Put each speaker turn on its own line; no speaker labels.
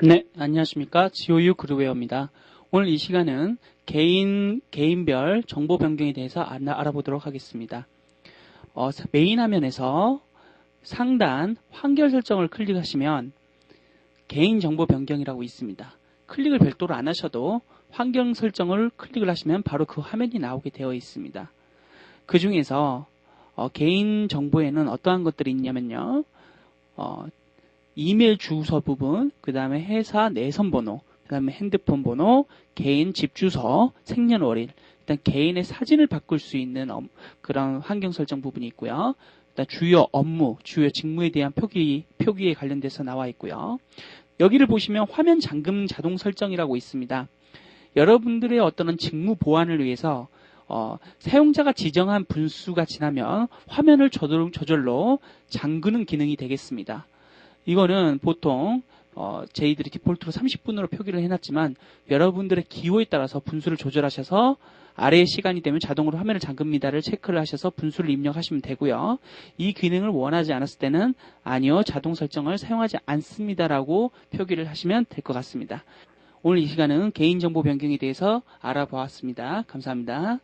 네, 안녕하십니까. 지오유 그루웨어입니다. 오늘 이 시간은 개인, 개인별 정보 변경에 대해서 알아, 보도록 하겠습니다. 어, 메인 화면에서 상단 환결 설정을 클릭하시면 개인 정보 변경이라고 있습니다. 클릭을 별도로 안 하셔도 환경 설정을 클릭을 하시면 바로 그 화면이 나오게 되어 있습니다. 그 중에서 어, 개인 정보에는 어떠한 것들이 있냐면요. 어, 이메일 주소 부분, 그 다음에 회사 내선 번호, 그 다음에 핸드폰 번호, 개인 집 주소, 생년월일, 일단 개인의 사진을 바꿀 수 있는 그런 환경 설정 부분이 있고요. 일단 주요 업무, 주요 직무에 대한 표기, 표기에 관련돼서 나와 있고요. 여기를 보시면 화면 잠금 자동 설정이라고 있습니다. 여러분들의 어떤 직무 보완을 위해서 어, 사용자가 지정한 분수가 지나면 화면을 저절로 잠그는 기능이 되겠습니다. 이거는 보통 어, 저희들이 디폴트로 30분으로 표기를 해놨지만 여러분들의 기호에 따라서 분수를 조절하셔서 아래의 시간이 되면 자동으로 화면을 잠급니다를 체크를 하셔서 분수를 입력하시면 되고요. 이 기능을 원하지 않았을 때는 아니요 자동 설정을 사용하지 않습니다라고 표기를 하시면 될 것 같습니다. 오늘 이 시간은 개인정보 변경에 대해서 알아보았습니다. 감사합니다.